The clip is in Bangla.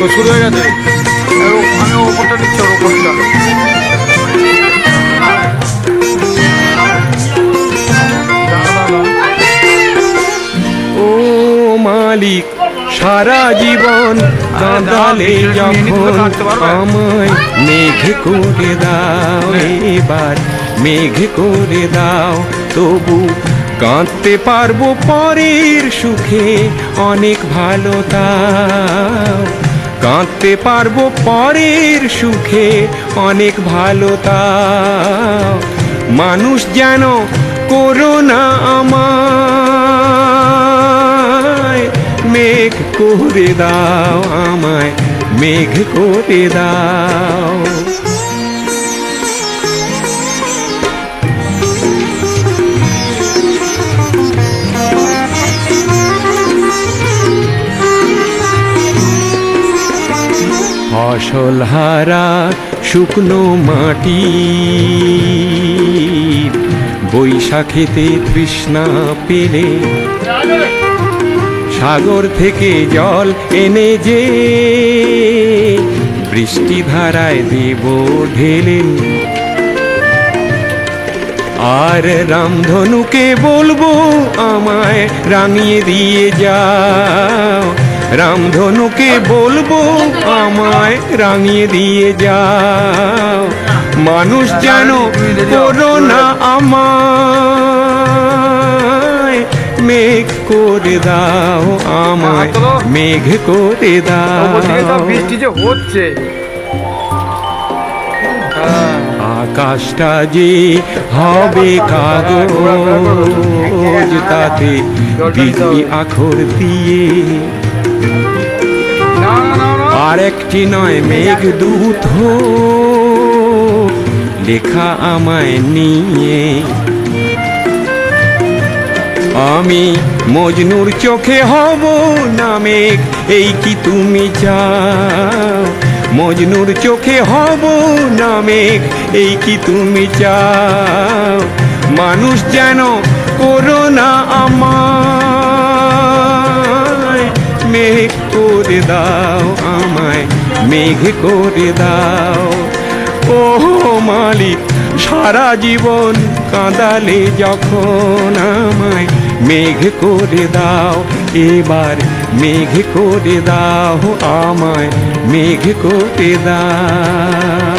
তো শুরু হয়ে গেছে। আর ও- আমি ওপরটা নিচ্ছি ওর ও মালিক, সারা জীবন কাঁদালে যখন আমায় মেঘ করে দাও এবার, মেঘ করে দাও, তবু কাঁদতে পারব পরের সুখে অনেক ভালো তাও। কাঁদতে পারব পরের সুখে, অনেক ভালো তাও মানুষ যেন করোনা আমায়, মেঘ করে দাও আমায়, মেঘ করে দাও। ফসল হারা শুকনো মাটি। বৈশাখেতে তৃষ্ণা পেলে সাগর থেকে জল এনে যে বৃষ্টি ধারায় দেব ঢেলে। আর রামধনুকে বলব, আমায় রাঙিয়ে দিয়ে যাও। রামধনুকে বলব আমায় রাঙিয়ে দিয়ে যাও। মানুষ যেন করোনা আমায় মেঘ করে দাও আমায় মেঘ করে দাও। বৃষ্টি যে হচ্ছে। আকাশটা যে হবে কাগজ তাতে বিধি আখর দিয়ে আর একটি নয় মেঘ দূত লেখা আমায় নিয়ে। আমি মজনুর চোখে হব না মেঘ, এই কি তুমি চাও? মজনুর চোখে হব না মেঘ, এই কি তুমি চাও? মানুষ যেন করোনা আমায়। করে দাও আমায়, মেঘ করে দাও। ও মালিক, সারা জীবন কাঁদালে যখন আমায় মেঘ করে দাও, এবার মেঘ করে দাও আমায়, মেঘ করে দাও।